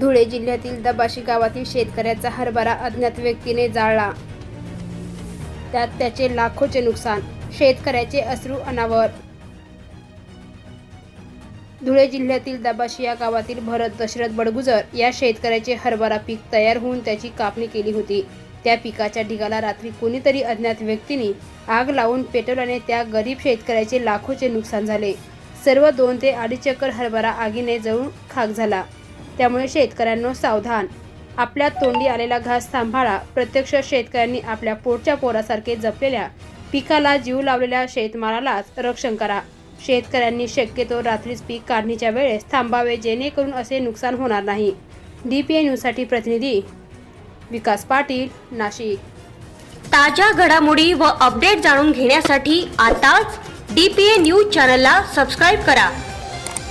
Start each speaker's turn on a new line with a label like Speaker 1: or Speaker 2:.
Speaker 1: धुळे जिल्ह्यातील दबाशी गावातील शेतकऱ्याचा हरभरा अज्ञात व्यक्तीने जाळला. त्यात त्याचे लाखोचे नुकसान शेतकऱ्याचे अश्रू अनावर. धुळे जिल्ह्यातील दबाशी या गावातील भरत दशरथ बडगुजर या शेतकऱ्याचे हरभरा पीक तयार होऊन त्याची कापणी केली होती. त्या पिकाच्या ढिगाला रात्री कोणीतरी अज्ञात व्यक्तीने आग लावून पेटवल्याने त्या गरीब शेतकऱ्याचे लाखोचे नुकसान झाले. सर्व दोन ते अडीच एकर हरभरा आगीने जळून खाक झाला. त्यामुळे शेतकऱ्यांनो सावधान. आपल्या तोंडी आलेला घास सांभाळा. प्रत्यक्ष शेतकऱ्यांनी आपल्या पोटच्या पोरासारखे जपलेल्या पिकाला जीव लावलेल्या शेतमालालाच रक्षण करा. शेतकऱ्यांनी शक्यतो रात्रीच पीक काढणीच्या वेळेस थांबावे जेणेकरून असे नुकसान होणार नाही. डी पी ए न्यूजसाठी प्रतिनिधी विकास पाटील नाशिक.
Speaker 2: ताज्या घडामोडी व अपडेट जाणून घेण्यासाठी आताच डी पी ए न्यूज चॅनलला सबस्क्राईब करा.